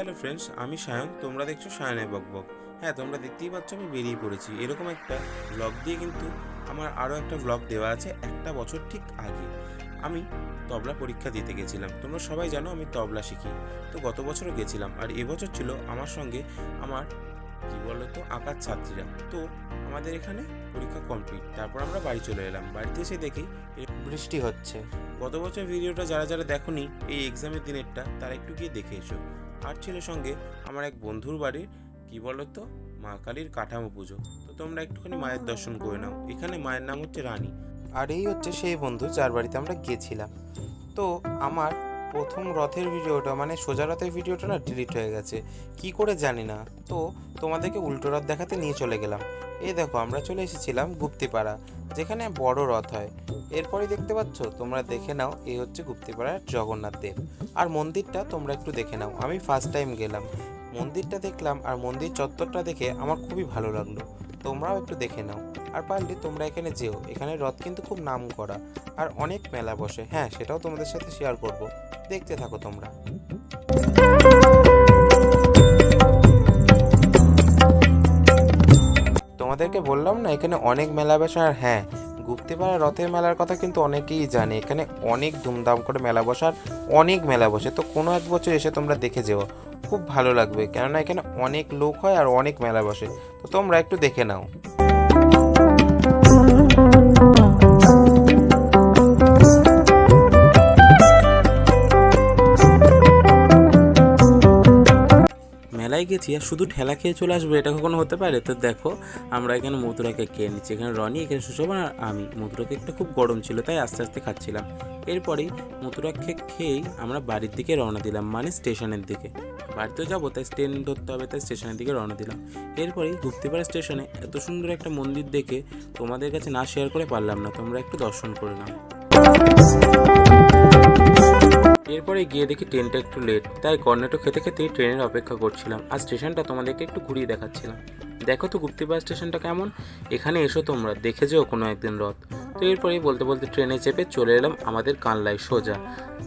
Hello friends আমি সায়ন। তোমরা দেখছ সায়নের বকবক হ্যাঁ তোমরা দেখতেই পাচ্ছ আমি বেরিয়ে পড়েছি। এরকম একটা ব্লগ দিয়ে কিন্তু আমার আরও একটা ব্লগ দেওয়া আছে একটা বছর ঠিক আগে। আমি তবলা পরীক্ষা দিতে গেছিলাম। তোমরা সবাই জানো আমি তবলা শিখি। তো গত বছরও গেছিলাম। আর এবছর ছিল আমার সঙ্গে আমার, কী বলো তো আঁকার ছাত্রীরা। তো আমাদের এখানে পরীক্ষা কমপ্লিট তারপর আমরা বাড়ি চলে এলাম। বাড়িতে এসে দেখি বৃষ্টি হচ্ছে। গত বছর ভিডিওটা যারা যারা দেখোনি, এই এক্সামের দিনেরটা, তারা একটু গিয়ে দেখে এসো। আর ছিল সঙ্গে আমার এক বন্ধুর বাড়ির, কি বলো তো মা কালীর কাঠামো পুজো। তো তোমরা একটুখানি মায়ের দর্শন করে নাও। এখানে মায়ের নাম হচ্ছে রানী। আর এই হচ্ছে সেই বন্ধু যার বাড়িতে আমরা গিয়েছিলাম তো আমার প্রথম রথের ভিডিওটা মানে সোজা রথের ভিডিওটা না ডিলিট হয়ে গেছে। কি করে জানি না। তো তোমাদেরকে উল্টো রথ দেখাতে নিয়ে চলে গেলাম। এই দেখো, আমরা চলে এসেছিলাম গুপ্তিপাড়া। যেখানে বড় রথ হয়। এরপরে দেখতে পাচ্ছ, তোমরা দেখে নাও, এই হচ্ছে গুপ্তিপাড়ার জগন্নাথ দেব। আর মন্দিরটা তোমরা একটু দেখে নাও, আমি ফার্স্ট টাইম গেলাম। মন্দিরটা দেখলাম আর মন্দির চত্বরটা দেখে আমার খুবই ভালো লাগল। তোমরাও একটু দেখে নাও। আর পারলে তোমরা এখানে যেও, এখানে রথ কিন্তু খুব নাম করা। আর অনেক মেলা বসে হ্যাঁ সেটাও তোমাদের সাথে শেয়ার করব। দেখতে থাকো তোমরা। তোমাদেরকে বললাম না, এখানে অনেক মেলা বসে আর হ্যাঁ গুপ্তিপাড়া রথের মেলার কথা কিন্তু অনেকেই জানে। এখানে অনেক ধুমধাম করে মেলা বসার অনেক মেলা বসে। তো কোনো এক বছর এসে তোমরা দেখে যেও, খুব ভালো লাগবে। কেননা এখানে অনেক লোক হয় আর অনেক মেলা বসে। তো তোমরা একটু দেখে নাও। মেলায় গেছি আর শুধু ঠেলা খেয়ে চলে আসব, এটা কখনো হতে পারে? তো দেখো, আমরা এখানে মথুরাকে খেয়ে নিচ্ছি। এখানে রনি, এখানে সুশোভন আর আমি। মথুরা কেকটা খুব গরম ছিল, তাই আস্তে আস্তে খাচ্ছিলাম। এরপরেই মথুরা কেক খেয়েই আমরা বাড়ির দিকে রওনা দিলাম মানে স্টেশনের দিকে। বাড়িতেও যাব, তাই ট্রেন ধরতে হবে, তাই স্টেশনের দিকে রওনা দিলাম। এরপরেই গুপ্তিপাড়া স্টেশনে এত সুন্দর একটা মন্দির দেখে তোমাদের কাছে না শেয়ার করে পারলাম না, তোমরা একটু দর্শন করে নাও। এরপরে গিয়ে দেখি ট্রেনটা একটু লেট তাই কর্নেটো খেতে খেতেই ট্রেনের অপেক্ষা করছিলাম। আর স্টেশনটা তোমাদেরকে একটু ঘুরিয়ে দেখাচ্ছিলাম। দেখো তো গুপ্তিপাড়া স্টেশনটা কেমন? এখানে এসো তোমরা, দেখে যেও কোনো একদিন রথ। তো এরপরেই বলতে বলতে ট্রেনে চেপে চলে এলাম আমাদের কানলায় সোজা।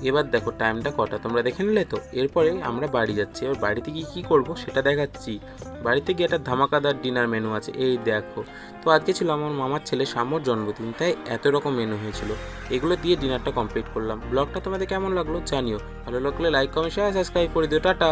এবার দেখো টাইমটা কটা, তোমরা দেখে নিলে তো? এরপরে আমরা বাড়ি যাচ্ছি। এবার বাড়িতে গিয়ে কী করব সেটা দেখাচ্ছি। বাড়িতে গিয়ে একটা ধামাকাদার ডিনার মেনু আছে, এই দেখো। তো আজকে ছিল আমার মামার ছেলে সামর জন্মদিন, তাই এত রকম মেনু হয়েছিল। এগুলো দিয়ে ডিনারটা কমপ্লিট করলাম। ব্লগটা তোমাদের কেমন লাগল জানিও। ভালো লাগলে লাইক কমেন্ট শেয়ার সাবস্ক্রাইব করে দিও। টাটা!